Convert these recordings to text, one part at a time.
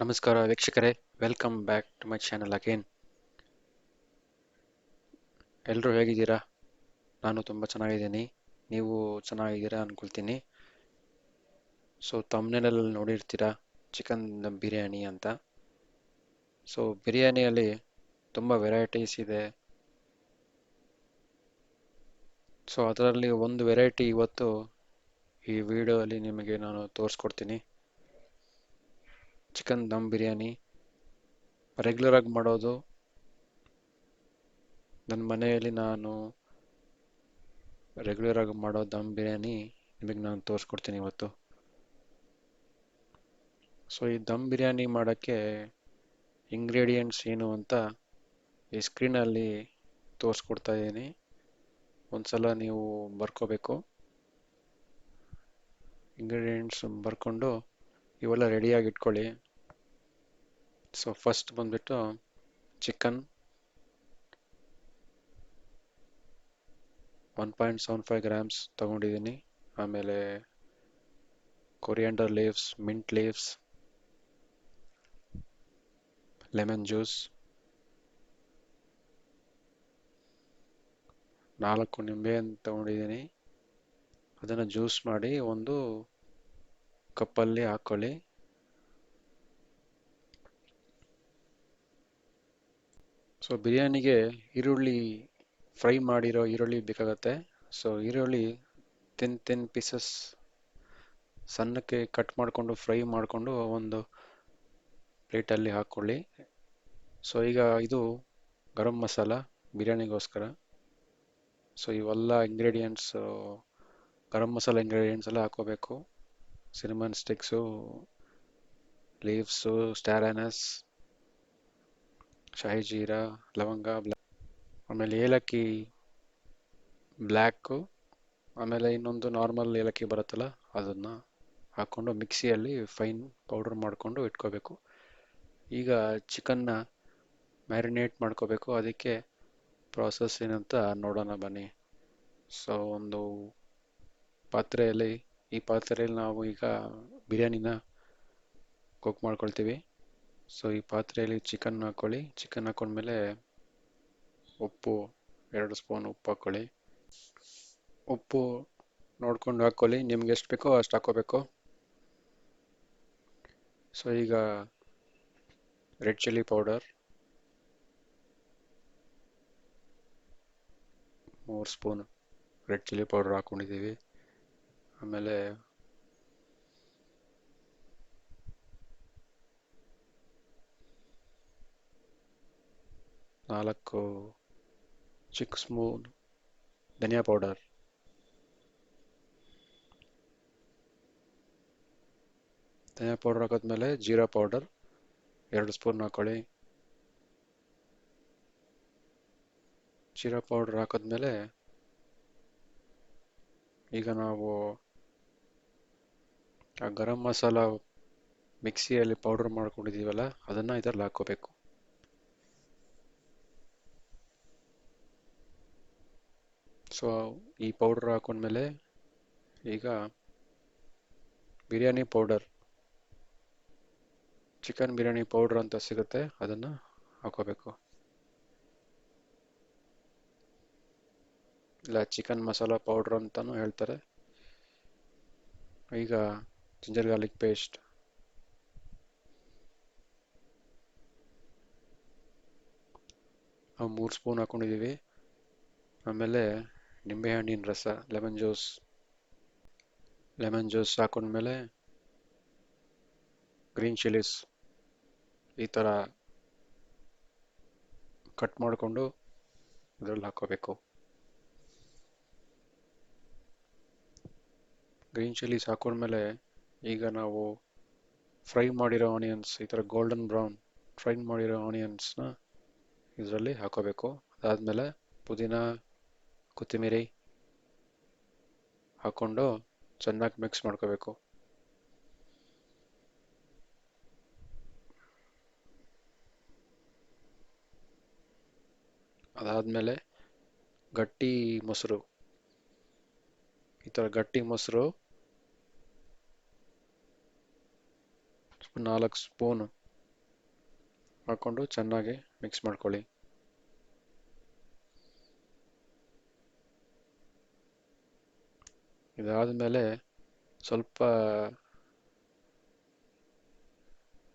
ನಮಸ್ಕಾರ ವೀಕ್ಷಕರೇ welcome back to my channel again ಎಲ್ಲರೂ ಹೇಗಿದ್ದೀರಾ? ನಾನು ತುಂಬ ಚೆನ್ನಾಗಿದ್ದೀನಿ. ನೀವು ಚೆನ್ನಾಗಿದ್ದೀರಾ ಅಂದ್ಕೊಳ್ತೀನಿ ಸೊ ತಮ್ಮನೇಲಲ್ಲಿ ನೋಡಿರ್ತೀರಾ ಚಿಕನ್ ಬಿರಿಯಾನಿ ಅಂತ. ಸೊ ಬಿರಿಯಾನಿಯಲ್ಲಿ ತುಂಬ ವೆರೈಟೀಸ್ ಇದೆ. ಸೊ ಅದರಲ್ಲಿ ಒಂದು ವೆರೈಟಿ ಇವತ್ತು ಈ ವಿಡಿಯೋದಲ್ಲಿ ನಿಮಗೆ ನಾನು ತೋರಿಸ್ಕೊಡ್ತೀನಿ. ಚಿಕನ್ ದಮ್ ಬಿರಿಯಾನಿ. ರೆಗ್ಯುಲರ್ ಆಗಿ ಮಾಡೋದು. ನನ್ನ ಮನೆಯಲ್ಲಿ ನಾನು ರೆಗ್ಯುಲರ್ ಆಗಿ ಮಾಡೋ ದಮ್ ಬಿರಿಯಾನಿ ನಿಮಗೆ ನಾನು ತೋರಿಸ್ಕೊಡ್ತೀನಿ ಇವತ್ತು. ಸೊ ಈ ದಮ್ ಬಿರಿಯಾನಿ ಮಾಡೋಕ್ಕೆ ಇಂಗ್ರೀಡಿಯೆಂಟ್ಸ್ ಏನು ಅಂತ ಈ ಸ್ಕ್ರೀನಲ್ಲಿ ತೋರಿಸ್ಕೊಡ್ತಾ ಇದ್ದೀನಿ. ಒಂದ್ಸಲ ನೀವು ಬರ್ಕೋಬೇಕು. ಇಂಗ್ರೀಡಿಯೆಂಟ್ಸ್ ಬರ್ಕೊಂಡು ಇವೆಲ್ಲ ರೆಡಿಯಾಗಿ ಇಟ್ಕೊಳ್ಳಿ. ಸೊ ಫಸ್ಟ್ ಬಂದ್ಬಿಟ್ಟು chicken one point seven five grams ತೊಗೊಂಡಿದ್ದೀನಿ. ಆಮೇಲೆ coriander leaves mint leaves lemon juice ನಾಲ್ಕು ನಿಂಬೆಹಣ್ಣು ತೊಗೊಂಡಿದ್ದೀನಿ. ಅದನ್ನು ಜ್ಯೂಸ್ ಮಾಡಿ ಒಂದು ಕಪ್ಪಲ್ಲಿ ಹಾಕ್ಕೊಳ್ಳಿ ಸೊ ಬಿರಿಯಾನಿಗೆ ಈರುಳ್ಳಿ ಫ್ರೈ ಮಾಡಿರೋ ಈರುಳ್ಳಿ ಬೇಕಾಗತ್ತೆ. ಸೊ ಈರುಳ್ಳಿ ತಿನ್ ತಿನ್ ಪೀಸಸ್ ಸಣ್ಣಕ್ಕೆ ಕಟ್ ಮಾಡಿಕೊಂಡು ಫ್ರೈ ಮಾಡಿಕೊಂಡು ಒಂದು ಪ್ಲೇಟಲ್ಲಿ ಹಾಕ್ಕೊಳ್ಳಿ ಸೊ ಈಗ ಇದು ಗರಂ ಮಸಾಲ ಬಿರಿಯಾನಿಗೋಸ್ಕರ. ಸೊ ಇವೆಲ್ಲ ಇಂಗ್ರೀಡಿಯೆಂಟ್ಸ್ ಗರಂ ಮಸಾಲ ಇಂಗ್ರೀಡಿಯೆಂಟ್ಸ್ ಎಲ್ಲ ಹಾಕೋಬೇಕು cinnamon sticks leaves star anise shahi jeera ಲವಂಗ ಆಮೇಲೆ ಏಲಕ್ಕಿ ಬ್ಲ್ಯಾಕು ಆಮೇಲೆ ಇನ್ನೊಂದು ನಾರ್ಮಲ್ ಏಲಕ್ಕಿ ಬರುತ್ತಲ್ಲ, ಅದನ್ನು ಹಾಕ್ಕೊಂಡು ಮಿಕ್ಸಿಯಲ್ಲಿ ಫೈನ್ ಪೌಡರ್ ಮಾಡಿಕೊಂಡು ಇಟ್ಕೋಬೇಕು. ಈಗ ಚಿಕನ್ನ ಮ್ಯಾರಿನೇಟ್ ಮಾಡ್ಕೋಬೇಕು. ಅದಕ್ಕೆ ಪ್ರಾಸೆಸ್ ಏನಂತ ನೋಡೋಣ ಬನ್ನಿ. ಸೊ, ಒಂದು ಪಾತ್ರೆಯಲ್ಲಿ, ಈ ಪಾತ್ರೆಯಲ್ಲಿ ನಾವು ಈಗ ಬಿರಿಯಾನಿನ ಕುಕ್ ಮಾಡ್ಕೊಳ್ತೀವಿ. ಸೊ ಈ ಪಾತ್ರೆಯಲ್ಲಿ ಚಿಕನ್ ಹಾಕೊಳ್ಳಿ. ಚಿಕನ್ ಹಾಕೊಂಡ್ಮೇಲೆ ಉಪ್ಪು, ಎರಡು ಸ್ಪೂನ್ ಉಪ್ಪು ಹಾಕ್ಕೊಳ್ಳಿ ಉಪ್ಪು ನೋಡ್ಕೊಂಡು ಹಾಕ್ಕೊಳ್ಳಿ ನಿಮ್ಗೆ ಎಷ್ಟು ಬೇಕೋ ಅಷ್ಟು ಹಾಕೋಬೇಕು. ಸೊ ಈಗ ರೆಡ್ ಚಿಲ್ಲಿ ಪೌಡರ್ ಮೂರು ಸ್ಪೂನ್ ರೆಡ್ ಚಿಲ್ಲಿ ಪೌಡರ್ ಹಾಕ್ಕೊಂಡಿದ್ದೀವಿ ಆಮೇಲೆ ನಾಲ್ಕು ಚಿಕ್ಕ spoon dhania powder dhania powder ಹಾಕಿದ್ಮೇಲೆ ಜೀರಾ ಪೌಡರ್ ಎರಡು ಸ್ಪೂನ್ ಹಾಕೊಳ್ಳಿ. ಜೀರಾ ಪೌಡರ್ ಹಾಕಿದ್ಮೇಲೆ ಈಗ ನಾವು ಆ ಗರಂ ಮಸಾಲ ಮಿಕ್ಸಿಯಲ್ಲಿ ಪೌಡರ್ ಮಾಡ್ಕೊಂಡಿದ್ದೀವಲ್ಲ, ಅದನ್ನು ಇದರಲ್ಲಿ ಹಾಕ್ಕೋಬೇಕು. ಸೊ ಈ ಪೌಡರ್ ಹಾಕೊಂಡ್ಮೇಲೆ ಈಗ biryani powder chicken biryani powder ಅಂತ ಸಿಗುತ್ತೆ ಅದನ್ನು ಹಾಕೋಬೇಕು ಇಲ್ಲ ಚಿಕನ್ ಮಸಾಲ ಪೌಡರ್ ಅಂತಲೂ ಹೇಳ್ತಾರೆ ಈಗ ಜಿಂಜರ್ ಗಾರ್ಲಿಕ್ ಪೇಸ್ಟ್ ಮೂರು ಸ್ಪೂನ್ ಹಾಕೊಂಡಿದ್ದೀವಿ ಆಮೇಲೆ ನಿಂಬೆಹಣ್ಣಿನ ರಸ ಲೆಮನ್ ಜ್ಯೂಸ್ ಲೆಮನ್ ಜ್ಯೂಸ್ ಹಾಕೊಂಡ್ಮೇಲೆ ಗ್ರೀನ್ ಚಿಲ್ಲೀಸ್ ಈ ಥರ ಕಟ್ ಮಾಡಿಕೊಂಡು ಇದರಲ್ಲಿ ಹಾಕೋಬೇಕು. ಗ್ರೀನ್ ಚಿಲ್ಲೀಸ್ ಹಾಕೊಂಡ್ಮೇಲೆ ಈಗ ನಾವು ಫ್ರೈ ಮಾಡಿರೋ ಆನಿಯನ್ಸ್ ಈ ಥರ ಗೋಲ್ಡನ್ ಬ್ರೌನ್ ಫ್ರೈ ಮಾಡಿರೋ ಆನಿಯನ್ಸ್ನ ಇದರಲ್ಲಿ ಹಾಕೋಬೇಕು. ಅದಾದಮೇಲೆ ಪುದೀನ ಕೊತ್ತಂಬರಿ ಹಾಕ್ಕೊಂಡು ಚೆನ್ನಾಗಿ ಮಿಕ್ಸ್ ಮಾಡ್ಕೋಬೇಕು. ಅದಾದಮೇಲೆ ಗಟ್ಟಿ ಮೊಸರು. ಈ ಥರ ಗಟ್ಟಿ ಮೊಸರು ನಾಲ್ಕು ಸ್ಪೂನು ಹಾಕ್ಕೊಂಡು ಚೆನ್ನಾಗಿ ಮಿಕ್ಸ್ ಮಾಡ್ಕೊಳ್ಳಿ. ಇದಾದಮೇಲೆ ಸ್ವಲ್ಪ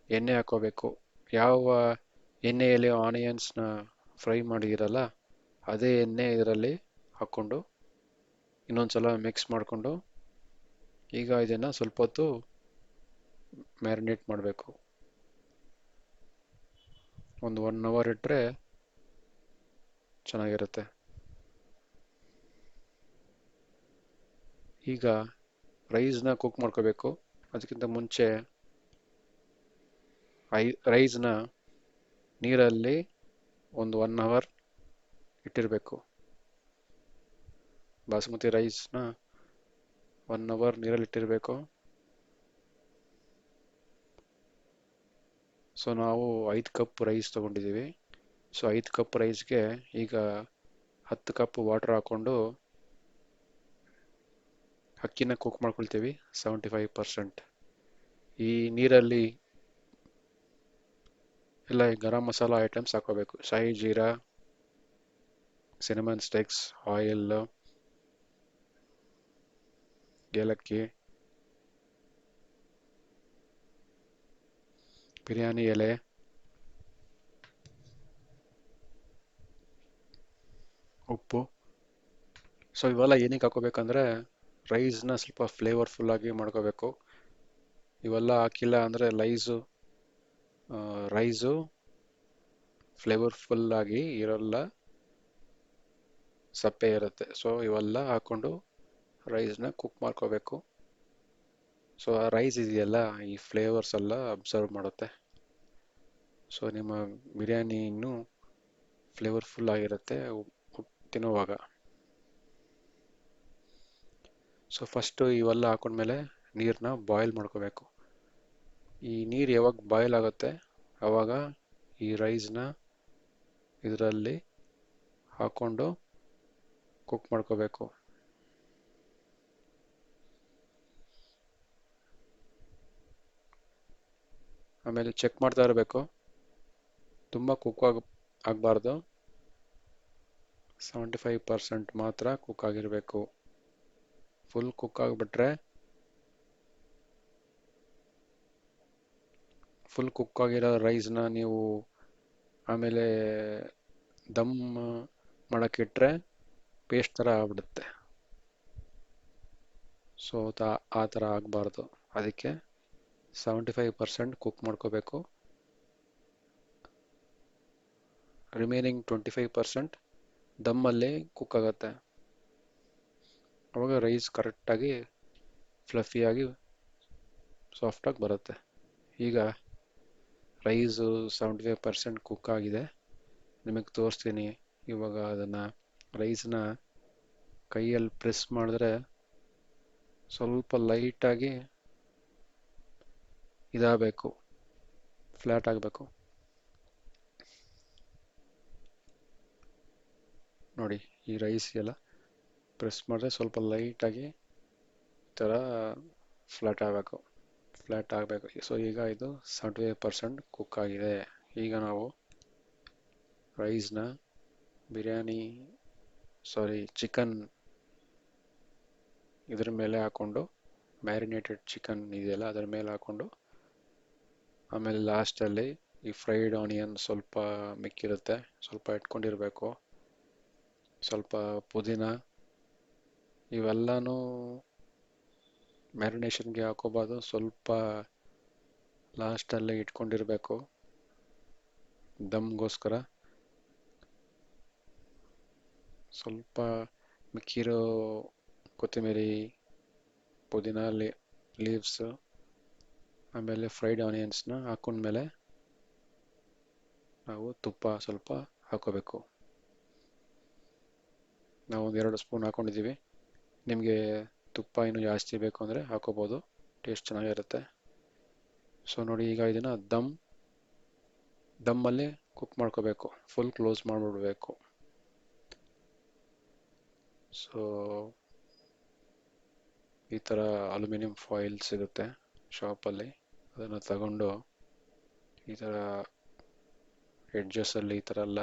ಎಣ್ಣೆ ಹಾಕೋಬೇಕು. ಯಾವ ಎಣ್ಣೆಯಲ್ಲಿ ಆನಿಯನ್ಸ್ನ ಫ್ರೈ ಮಾಡಿದಿರಲ್ಲ ಅದೇ ಎಣ್ಣೆ ಇದರಲ್ಲಿ ಹಾಕ್ಕೊಂಡು ಇನ್ನೊಂದ್ಸಲ ಮಿಕ್ಸ್ ಮಾಡಿಕೊಂಡು ಈಗ ಇದನ್ನು ಸ್ವಲ್ಪ ಹೊತ್ತು ಮ್ಯಾರಿನೇಟ್ ಮಾಡಬೇಕು. ಒಂದು ಒನ್ ಅವರ್ ಇಟ್ಟರೆ ಚೆನ್ನಾಗಿರುತ್ತೆ. ಈಗ ರೈಸ್ನ ಕುಕ್ ಮಾಡ್ಕೋಬೇಕು. ಅದಕ್ಕಿಂತ ಮುಂಚೆ ಐ ರೈಸ್ನ ನೀರಲ್ಲಿ ಒಂದು ಒನ್ ಅವರ್ ಇಟ್ಟಿರಬೇಕು. ಬಾಸುಮತಿ ರೈಸ್ನ ಒನ್ ಅವರ್ ನೀರಲ್ಲಿ ಇಟ್ಟಿರಬೇಕು. ಸೊ ನಾವು ಐದು ಕಪ್ ರೈಸ್ ತೊಗೊಂಡಿದ್ದೀವಿ. ಸೊ ಐದು ಕಪ್ ರೈಸ್ಗೆ ಈಗ ಹತ್ತು ಕಪ್ ವಾಟರ್ ಹಾಕ್ಕೊಂಡು ಅಕ್ಕಿನ ಕುಕ್ ಮಾಡ್ಕೊಳ್ತೀವಿ ಸೆವೆಂಟಿ ಫೈವ್ ಪರ್ಸೆಂಟ್ ಈ ನೀರಲ್ಲಿ ಎಲ್ಲ ಗರಂ ಮಸಾಲ ಐಟಮ್ಸ್ ಹಾಕೋಬೇಕು shahi jeera cinnamon sticks oil ಏಲಕ್ಕಿ, ಬಿರಿಯಾನಿ ಎಲೆ, ಉಪ್ಪು. ಸೊ ಇವೆಲ್ಲ ಏನಕ್ಕೆ ಹಾಕೋಬೇಕಂದ್ರೆ ರೈಸ್ನ ಸ್ವಲ್ಪ ಫ್ಲೇವರ್ಫುಲ್ ಆಗಿ ಮಾಡ್ಕೋಬೇಕು. ಇವೆಲ್ಲ ಹಾಕಿಲ್ಲ ಅಂದರೆ ಲೈಸು ರೈಸು ಫ್ಲೇವರ್ಫುಲ್ ಆಗಿ ಇರಲ್ಲ ಸಪ್ಪೆ ಇರುತ್ತೆ. ಸೊ ಇವೆಲ್ಲ ಹಾಕ್ಕೊಂಡು ರೈಸ್ನ ಕುಕ್ ಮಾಡ್ಕೋಬೇಕು. ಸೊ ಆ ರೈಸ್ ಇದೆಯಲ್ಲ, ಈ ಫ್ಲೇವರ್ಸ್ ಎಲ್ಲ ಅಬ್ಸರ್ವ್ ಮಾಡುತ್ತೆ. ಸೊ ನಿಮ್ಮ ಬಿರಿಯಾನಿ ಇನ್ನೂ ಫ್ಲೇವರ್ಫುಲ್ ಆಗಿರುತ್ತೆ ತಿನ್ನುವಾಗ. ಸೊ ಫಸ್ಟು ಇವೆಲ್ಲ ಹಾಕೊಂಡ್ಮೇಲೆ ನೀರನ್ನ ಬಾಯ್ಲ್ ಮಾಡ್ಕೋಬೇಕು. ಈ ನೀರು ಯಾವಾಗ ಬಾಯ್ಲ್ ಆಗುತ್ತೆ ಆವಾಗ ಈ ರೈಸ್ನ ಇದರಲ್ಲಿ ಹಾಕ್ಕೊಂಡು ಕುಕ್ ಮಾಡ್ಕೋಬೇಕು. ಆಮೇಲೆ ಚೆಕ್ ಮಾಡ್ತಾ ಇರಬೇಕು. ತುಂಬ ಕುಕ್ ಆಗ, ಆಗಬಾರ್ದು. ಸೆವೆಂಟಿ ಫೈವ್ ಪರ್ಸೆಂಟ್ ಮಾತ್ರ ಕುಕ್ ಆಗಿರಬೇಕು. ಫುಲ್ ಕುಕ್ ಆಗಿಬಿಟ್ರೆ ಫುಲ್ ಕುಕ್ ಆಗಿರೋ ರೈಸ್ನ ನೀವು ಆಮೇಲೆ ದಮ್ ಮಾಡೋಕ್ಕಿಟ್ರೆ ಪೇಸ್ಟ್ ಥರ ಆಗ್ಬಿಡುತ್ತೆ. ಸೊ ಆ ಥರ ಆಗಬಾರ್ದು. ಅದಕ್ಕೆ ಸೆವೆಂಟಿ ಫೈವ್ ಪರ್ಸೆಂಟ್ ಕುಕ್ ಮಾಡ್ಕೋಬೇಕು. ರಿಮೈನಿಂಗ್ ಟ್ವೆಂಟಿ ಫೈವ್ ಪರ್ಸೆಂಟ್ ದಮ್ಮಲ್ಲಿ ಕುಕ್ ಆಗುತ್ತೆ. ಅವಾಗ ರೈಸ್ ಕರೆಕ್ಟಾಗಿ ಫ್ಲಫಿಯಾಗಿ ಸಾಫ್ಟಾಗಿ ಬರುತ್ತೆ. ಈಗ rice seventy five percent cook ಆಗಿದೆ. ನಿಮಗೆ ತೋರಿಸ್ತೀನಿ. ಇವಾಗ ಅದನ್ನು ರೈಸ್ನ ಕೈಯಲ್ಲಿ ಪ್ರೆಸ್ ಮಾಡಿದ್ರೆ ಸ್ವಲ್ಪ ಲೈಟಾಗಿ ಇದಾಗಬೇಕು ಫ್ಲ್ಯಾಟ್ ಆಗಬೇಕು. ನೋಡಿ, ಈ ರೈಸ್ ಎಲ್ಲ ಪ್ರೆಸ್ ಮಾಡಿದ್ರೆ ಸ್ವಲ್ಪ ಲೈಟಾಗಿ ಈ ಥರ ಫ್ಲ್ಯಾಟ್ ಆಗಬೇಕು. ಫ್ಲ್ಯಾಟ್ ಆಗಬೇಕು. ಸೊ ಈಗ ಇದು ಸೆವೆಂಟಿ ಫೈವ್ ಪರ್ಸೆಂಟ್ ಕುಕ್ ಆಗಿದೆ. ಈಗ ನಾವು ರೈಸ್ನ ಬಿರಿಯಾನಿ ಸಾರಿ ಚಿಕನ್ ಇದ್ರ ಮೇಲೆ ಹಾಕ್ಕೊಂಡು ಮ್ಯಾರಿನೇಟೆಡ್ ಚಿಕನ್ ಇದೆಯಲ್ಲ, ಅದರ ಮೇಲೆ ಹಾಕ್ಕೊಂಡು ಆಮೇಲೆ ಲಾಸ್ಟಲ್ಲಿ ಈ ಫ್ರೈಡ್ ಆನಿಯನ್ ಸ್ವಲ್ಪ ಮಿಕ್ಕಿರುತ್ತೆ. ಸ್ವಲ್ಪ ಇಟ್ಕೊಂಡಿರಬೇಕು ಸ್ವಲ್ಪ ಪುದೀನ ಇವೆಲ್ಲನೂ ಮ್ಯಾರಿನೇಷನ್ಗೆ ಹಾಕೋಬಾರ್ದು. ಸ್ವಲ್ಪ ಲಾಸ್ಟಲ್ಲೇ ಇಟ್ಕೊಂಡಿರಬೇಕು. ದಮ್ಗೋಸ್ಕರ. ಸ್ವಲ್ಪ ಮಿಕ್ಕಿರೋ ಕೊತ್ತಂಬರಿ ಪುದೀನ ಲೀವ್ಸ್ ಆಮೇಲೆ ಫ್ರೈಡ್ ಆನಿಯನ್ಸ್ನ ಹಾಕೊಂಡ್ಮೇಲೆ ನಾವು ತುಪ್ಪ ಸ್ವಲ್ಪ ಹಾಕೋಬೇಕು. ನಾವು ಒಂದು ಎರಡು ಸ್ಪೂನ್ ಹಾಕೊಂಡಿದ್ದೀವಿ. ನಿಮಗೆ ತುಪ್ಪ ಇನ್ನೂ ಜಾಸ್ತಿ ಬೇಕು ಅಂದರೆ ಹಾಕೋಬೋದು. ಟೇಸ್ಟ್ ಚೆನ್ನಾಗಿರುತ್ತೆ. ಸೊ ನೋಡಿ ಈಗ ಇದನ್ನು ದಮ್, ದಮ್ಮಲ್ಲಿ ಕುಕ್ ಮಾಡ್ಕೋಬೇಕು. ಫುಲ್ ಕ್ಲೋಸ್ ಮಾಡಿಬಿಡ್ಬೇಕು. ಸೊ ಈ ಥರ ಅಲ್ಯೂಮಿನಿಯಂ ಫಾಯಿಲ್ ಸಿಗುತ್ತೆ ಶಾಪಲ್ಲಿ ಅದನ್ನು ತಗೊಂಡು ಈ ಥರ ಎಡ್ಜಸ್ಸಲ್ಲಿ ಈ ಥರ ಎಲ್ಲ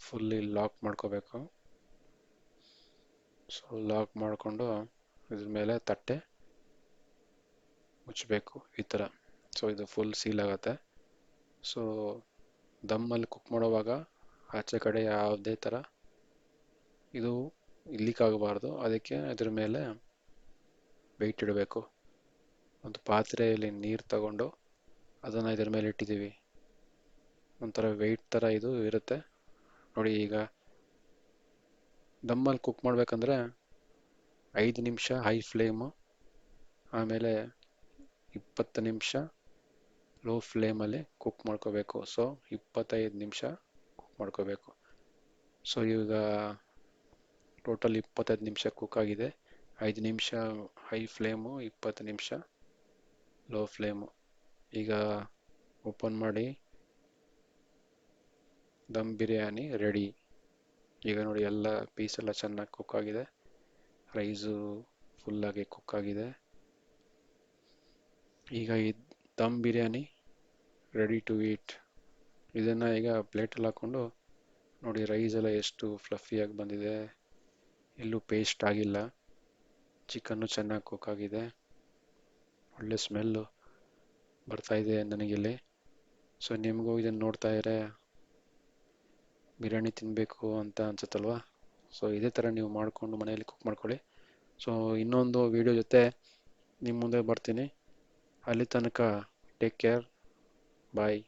ಫುಲ್ಲಿ ಲಾಕ್ ಮಾಡ್ಕೋಬೇಕು. ಸೊ ಲಾಕ್ ಮಾಡಿಕೊಂಡು ಇದ್ರ ಮೇಲೆ ತಟ್ಟೆ ಮುಚ್ಚಬೇಕು ಈ ಥರ. ಸೊ ಇದು ಫುಲ್ ಸೀಲ್ ಆಗುತ್ತೆ. ಸೊ ದಮ್ಮಲ್ಲಿ ಕುಕ್ ಮಾಡುವಾಗ ಆಚೆ ಕಡೆ ಯಾವುದೇ ಥರ ಇದು ಲೀಕ್ ಆಗಬಾರ್ದು. ಅದಕ್ಕೆ ಇದ್ರ ಮೇಲೆ ವೆಯ್ಟ್ ಇಡಬೇಕು. ಒಂದು ಪಾತ್ರೆಯಲ್ಲಿ ನೀರು ತಗೊಂಡು ಅದನ್ನು ಇದ್ರ ಮೇಲೆ ಇಟ್ಟಿದ್ದೀವಿ. ಒಂಥರ ವೆಯ್ಟ್ ಥರ ಇದು ಇರುತ್ತೆ. ನೋಡಿ ಈಗ ದಮ್ಮಲ್ಲಿ ಕುಕ್ ಮಾಡಬೇಕಂದ್ರೆ ಐದು ನಿಮಿಷ ಹೈ ಫ್ಲೇಮು ಆಮೇಲೆ ಇಪ್ಪತ್ತು ನಿಮಿಷ ಲೋ ಫ್ಲೇಮಲ್ಲಿ ಕುಕ್ ಮಾಡ್ಕೋಬೇಕು. ಸೊ ಇಪ್ಪತ್ತೈದು ನಿಮಿಷ ಕುಕ್ ಮಾಡ್ಕೋಬೇಕು. ಸೊ ಈಗ ಟೋಟಲ್ ಇಪ್ಪತ್ತೈದು ನಿಮಿಷ ಕುಕ್ ಆಗಿದೆ. ಐದು ನಿಮಿಷ ಹೈ ಫ್ಲೇಮು ಇಪ್ಪತ್ತು ನಿಮಿಷ ಲೋ ಫ್ಲೇಮು ಈಗ ಓಪನ್ ಮಾಡಿ ದಮ್ ಬಿರಿಯಾನಿ ರೆಡಿ ಈಗ ನೋಡಿ ಎಲ್ಲ ಪೀಸ್ ಎಲ್ಲ ಚೆನ್ನಾಗಿ ಕುಕ್ ಆಗಿದೆ. ರೈಸು ಫುಲ್ಲಾಗಿ ಕುಕ್ ಆಗಿದೆ. ಈಗ ಈ dum biryani ready to eat ಇದನ್ನು ಈಗ ಪ್ಲೇಟಲ್ಲಿ ಹಾಕ್ಕೊಂಡು ನೋಡಿ ರೈಸ್ ಎಲ್ಲ ಎಷ್ಟು ಫ್ಲಫಿಯಾಗಿ ಬಂದಿದೆ. ಎಲ್ಲೂ ಪೇಸ್ಟ್ ಆಗಿಲ್ಲ. ಚಿಕನ್ನು ಚೆನ್ನಾಗಿ ಕುಕ್ ಆಗಿದೆ. ಒಳ್ಳೆ ಸ್ಮೆಲ್ಲು ಬರ್ತಾಯಿದೆ ನನಗಿಲ್ಲಿ. ಸೊ ನಿಮಗೂ ಇದನ್ನು ನೋಡ್ತಾ ಇದ್ರೆ ಬಿರಿಯಾನಿ ತಿನ್ನಬೇಕು ಅಂತ ಅನ್ಸುತ್ತಲ್ವಾ? ಸೊ ಇದೇ ಥರ ನೀವು ಮಾಡಿಕೊಂಡು ಮನೆಯಲ್ಲಿ ಕುಕ್ ಮಾಡ್ಕೊಳ್ಳಿ. ಸೊ ಇನ್ನೊಂದು ವಿಡಿಯೋ ಜೊತೆ ನಿಮ್ಮ ಮುಂದೆ ಬರ್ತೀನಿ. ಅಲ್ಲಿ ತನಕ ಟೇಕ್ ಕೇರ್ ಬಾಯ್